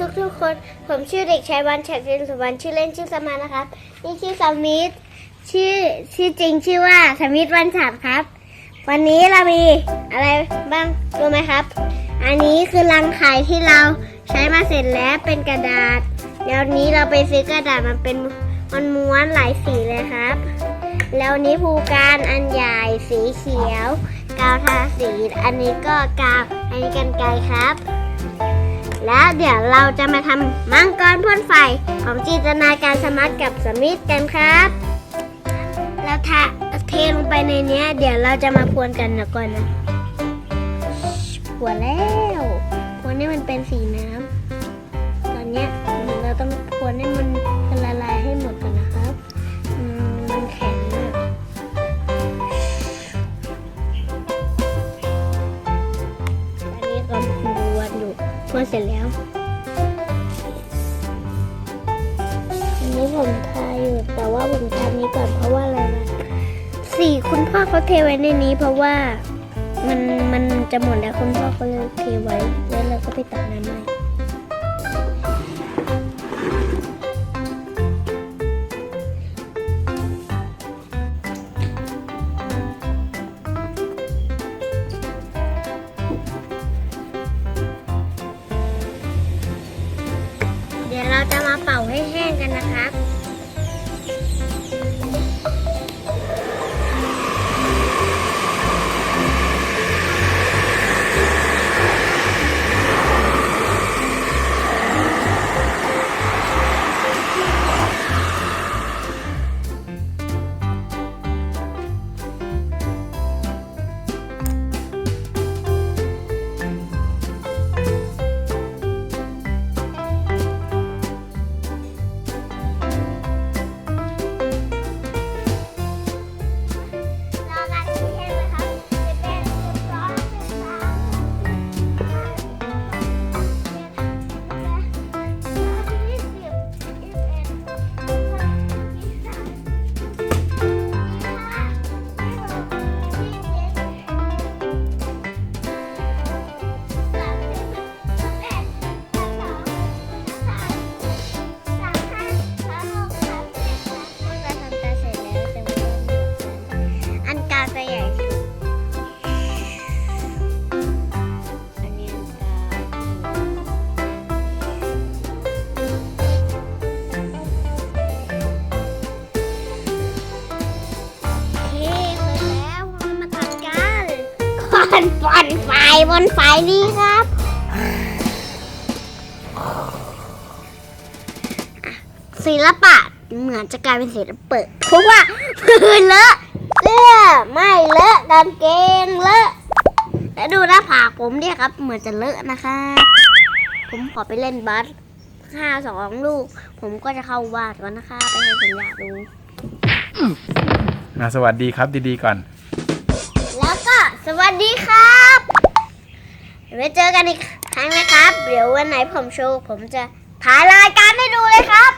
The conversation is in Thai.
ทุกทุกคน ผมชื่อเด็กชายวันฉัดเรียนสุวรรณชื่อเล่นชื่อสมานะครับ นี่ชื่อสมิธชื่อชื่อจริงชื่อว่าสมิธวันฉัดครับ วันนี้เรามีอะไรบ้างรู้ไหมครับ อันนี้คือรังไข่ที่เราใช้มาเสร็จแล้วเป็นกระดาษ เดี๋ยวนี้เราไปซื้อกระดาษมันเป็นมันม้วนหลายสีเลยครับ แล้วนี้ภูการอันใหญ่สีเขียว กาวทาสี อันนี้ก็กาว อันนี้กันไกรครับ แล้วเดี๋ยวเราจะมาทำมังกรพ่นไฟของจินตนาการสมัติกับสมิธกันครับ แล้วทาเทลงไปในนี้เดี๋ยวเราจะมาพรวนกันนะก่อนนะพวนแล้วพวนให้มันเป็นสีน้ำตอนนี้เราต้องพรวนให้มัน พอเสร็จแล้วอันนี้ผมทาอยู่แต่ว่าผมทานี้ก่อนเพราะว่าอะไรนะสีคุณพ่อเขาเทไว้ในนี้ เพราะว่ามันมันจะหมดแล้วคุณพ่อเขาเลยเทไว้แล้วเราก็ไปตักน้ำใหม่ เดี๋ ก่อนปอนไฟบนไฟนี้ครับ ศิลปะเหมือนจะกลายเป็นศิลปะเพราะว่าพื้นเลอะเสื้อไม่เลอะกางเกงเลอะและดูหน้าผากผมเนี่ยครับ เหมือนจะเลอะนะคะ ผมขอไปเล่นบาสห้าสองลูก ผมก็จะเข้าบ้านก่อนนะคะ ไปให้สัญญาดูอะสวัสดีครับดีๆก่อน สวัสดีครับไว้เจอกันอีกครั้งนะครับ เดี๋ยววันไหนผมโชว์ ผมจะถ่ายรายการให้ดูเลยครับ